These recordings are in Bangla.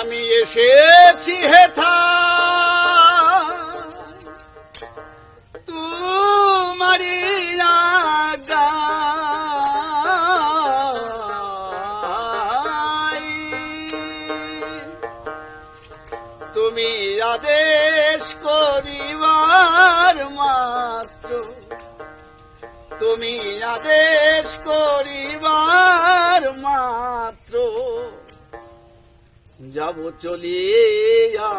আমি এসেছি হেথা। তোমারি আজ্ঞায়। তুমি আদেশ করিবার মাত্র। তুমি আদেশ করিবার মাত্র। যাব চলিয়া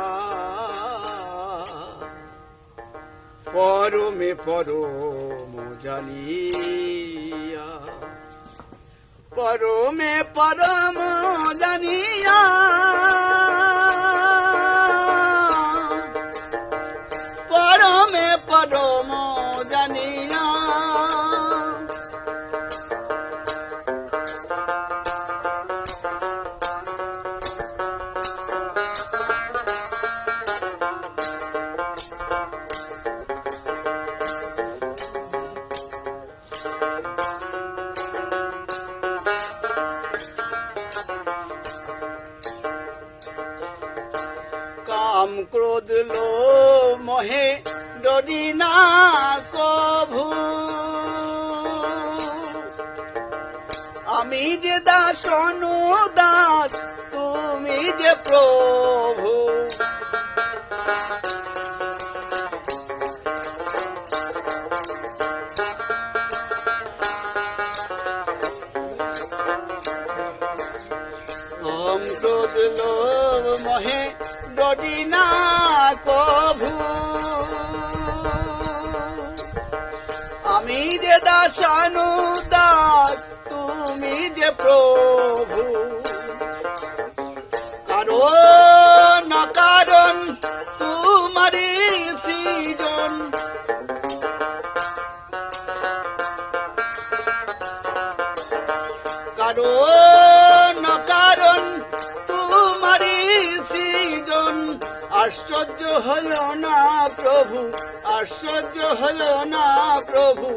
পরমে পরম জানিয়া। পরমে পরম জানিয়া। কাম ক্রোধ লো মহে ডরি না কভু। আমি যে দাস দাস তুমি যে প্রভু। ক্রোধ মহে, ডরি না কভু। আমি যে দাসানু দাস তুমি যে প্রভু। কারণ কারণ, তোমারই সৃজন। কারণ আশ্চর্য হলো না প্রভু, আশ্চর্য হলো না প্রভু,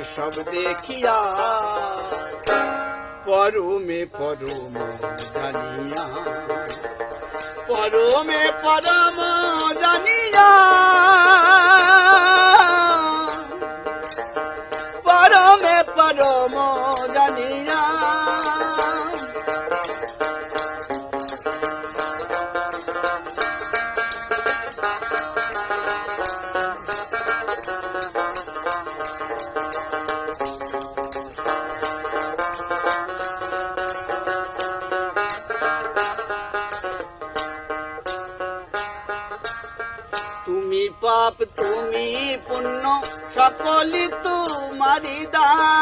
এসব দেখিয়া পরমে পরম জানিয়া, পরমে পরম জানিয়া, পরমে পরম জানিয়া তুমি পাপ তুমি পুণ্য সকলই তোমারি দান।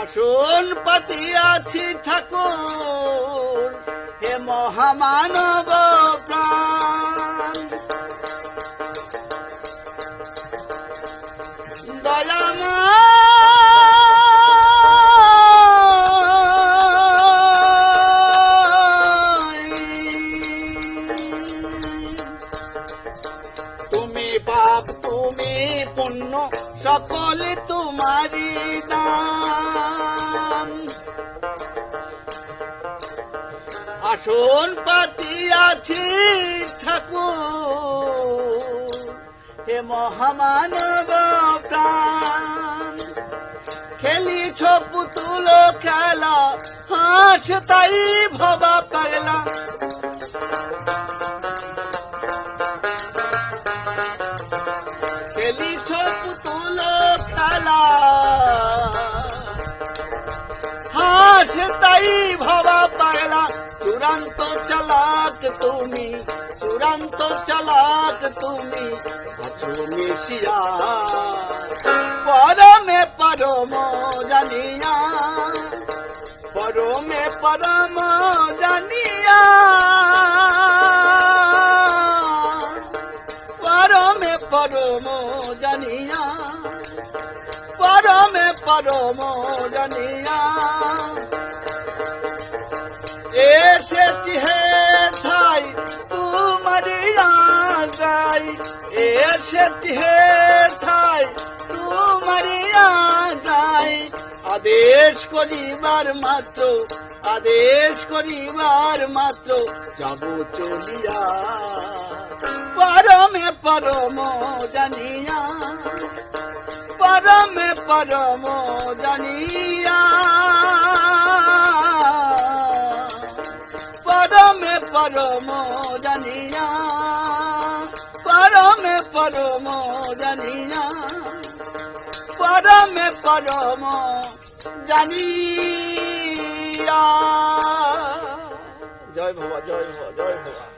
আসন পাতি আছি ঠাকুর হে মহামানব পুণ্য সকলে তোমারি দান। আসন আছি ঠাকুর, হে মহামানব প্রাণ। খেলিছ পুতুল খেলা, হাস তাই ভবা পাগলা। খেলিছ পুতুল খেলা হাস তাই ভবা পাগলা, চূড়ান্ত চালাক তুমি, চূড়ান্ত চালাক তুমি, আছো মিশিয়া। পরমে পরম পরমে জানিয়া এসেছি হে থাই তোমারি আগাই। হে থাই তোমারি আগাই। আদেশ করিবার মাত্র, আদেশ করিবার মাত্র যাব চলিয়া। পরমে পরম জানিয়া পরমে পরম জানিয়া। পরমে পরম জানিয়া। পরমে পরম জানিয়া। পরমে পরম জানিয়া। জয় বাবা জয় বাবা জয় বাবা